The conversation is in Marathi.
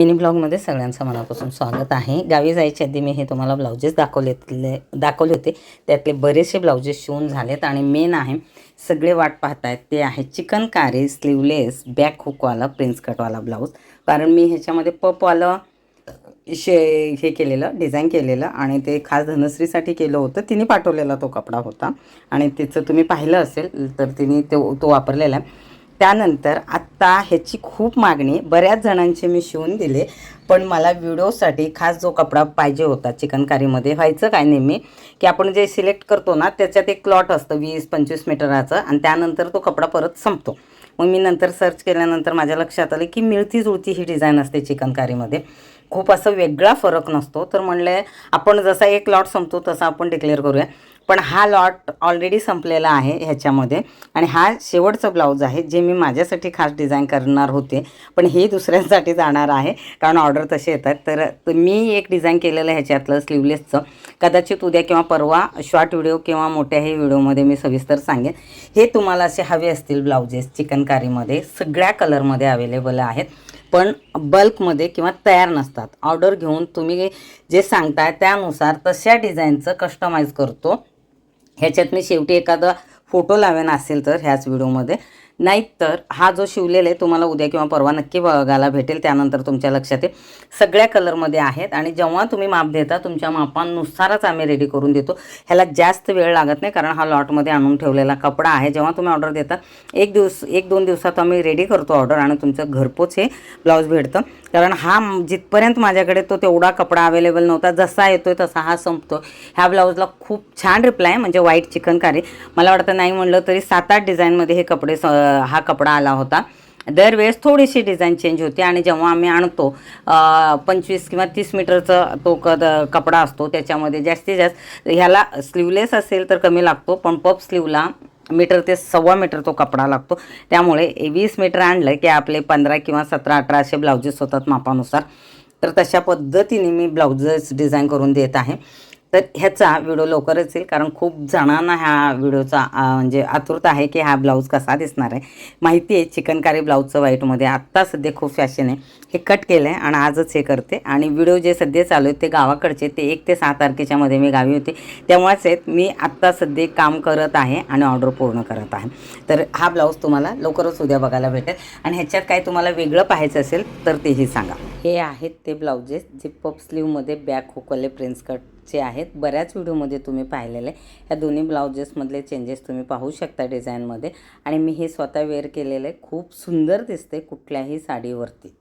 मिनी ब्लॉगमध्ये सगळ्यांचं मनापासून स्वागत आहे. गावी जायच्या आधी मी हे तुम्हाला ब्लाउजेस दाखवले दाखवले होते. त्यातले बरेचसे ब्लाउजेस शिवून झालेत आणि मेन आहे सगळे वाट पाहतायत ते आहे चिकन कारी स्लीवलेस बॅक हुकवाला प्रिन्स कटवाला ब्लाऊज कारण मी ह्याच्यामध्ये पपवालं शे हे केलेलं डिझाईन केलेलं आणि ते खास धनश्रीसाठी केलं होतं. तिने पाठवलेला तो कपडा होता. आणि तिचं तुम्ही पाहिलं असेल तर तिने तो तो वापरलेला आहे. त्यानंतर आत्ता ह्याची खूप मागणी बऱ्याच जणांचे मी शिवून दिले पण मला व्हिडिओसाठी खास जो कपडा पाहिजे होता चिकनकारीमध्ये व्हायचं काय नेहमी की आपण जे सिलेक्ट करतो ना त्याच्यात एक क्लॉट असतं वीस पंचवीस मीटराचं आणि त्यानंतर तो कपडा परत संपतो. मग मी नंतर सर्च केल्यानंतर माझ्या लक्षात आलं की मिळती जुळती ही डिझाईन असते चिकनकारीमध्ये. खूप असं वेगळा फरक नसतो. तर म्हणले आपण जसा एक लॉट संपतो तसा आपण डिक्लेअर करूया. पण हा लॉट ऑलरेडी संपलेला आहे ह्याच्यामध्ये. आणि हा शेवटचा ब्लाऊज आहे जे मी माझ्यासाठी खास डिझाईन करणार होते पण हे दुसऱ्यांसाठी जाणार आहे कारण ऑर्डर तसे येतात. तर मी एक डिझाईन केलेलं ह्याच्यातलं स्लीवलेसचं कदाचित उद्या किंवा परवा शॉर्ट व्हिडिओ किंवा मोठ्याही व्हिडिओमध्ये मी सविस्तर सांगेन. हे तुम्हाला असे हवे असतील ब्लाउजेस चिकनकारीमध्ये. सगळ्या कलरमध्ये अवेलेबल आहेत. पण बल्कमध्ये किंवा तयार नसतात. ऑर्डर घेऊन तुम्ही जे सांगताय त्यानुसार तशा डिझाईनचं कस्टमाइज करतो. ह्याच्यात मी शेवटी एखादा फोटो लावेन असेल तर ह्याच व्हिडिओमध्ये नाहीतर हा जो शिवलेला आहे तुम्हाला उद्या किंवा परवा नक्की बघायला भेटेल त्यानंतर तुमच्या लक्षात येईल. सगळ्या कलरमध्ये आहेत आणि जेव्हा तुम्ही माप देता तुमच्या मापानुसारच आम्ही रेडी करून देतो. ह्याला जास्त वेळ लागत नाही कारण हा लॉटमध्ये आणून ठेवलेला कपडा आहे. जेव्हा तुम्ही ऑर्डर देता एक दिवस एक दोन दिवसात आम्ही रेडी करतो ऑर्डर आणि तुमचं घरपोच हे ब्लाऊज भेटतं. कारण हा जिथपर्यंत माझ्याकडे तो तेवढा कपडा अवेलेबल नव्हता जसा येतो आहे तसा हा संपतो ह्या ब्लाऊजला खूप छान रिप्लाय म्हणजे व्हाईट चिकनकारी मला वाटतं नाही म्हणलं तरी सात आठ डिझाईनमध्ये हे कपडे स हा कपडा आला होता. दरवेळेस थोडीशी डिझाईन चेंज होते आणि जेव्हा आम्ही आणतो पंचवीस किंवा तीस मीटरचा तो क कपडा असतो त्याच्यामध्ये जास्तीत जास्त ह्याला स्लीवलेस असेल तर कमी लागतो पण पप स्लीवला मीटर ते सव्वा मीटर तो कपडा लागतो. त्यामुळे वीस मीटर आणलं की आपले पंधरा किंवा सतरा अठरा असे ब्लाउजेस होतात मापानुसार. तर तशा पद्धतीने मी ब्लाउजेस डिझाईन करून देत आहे. तर ह्याचा व्हिडिओ लवकरच येईल कारण खूप जणांना ह्या व्हिडिओचा म्हणजे आतुरता आहे की हा ब्लाऊज कसा दिसणार आहे. माहिती आहे चिकनकारी ब्लाऊजचं व्हाईटमध्ये आत्ता सध्या खूप फॅशन आहे. हे कट केलं आहे आणि आजच हे करते. आणि व्हिडिओ जे सध्या चालू आहेत ते गावाकडचे ते एक ते सहा तारखेच्या मध्ये मी गावी होते. तेव्हाच आहेत मी आत्ता सध्या काम करत आहे आणि ऑर्डर पूर्ण करत आहे. तर हा ब्लाऊज तुम्हाला लवकरच उद्या बघायला भेटेल. आणि ह्याच्यात काय तुम्हाला वेगळं पाहायचं असेल तर तेही सांगा. हे आहेत ते ब्लाउजेस जे पप स्लीवमध्ये बॅक हुकले प्रिन्स कटचे आहेत. बऱ्याच व्हिडिओमध्ये तुम्ही पाहिलेले. ह्या दोन्ही ब्लाउजेसमधले चेंजेस तुम्ही पाहू शकता डिझाईनमध्ये आणि मी हे स्वतः वेअर केलेलं. आहे खूप सुंदर दिसते कुठल्याही साडीवरती.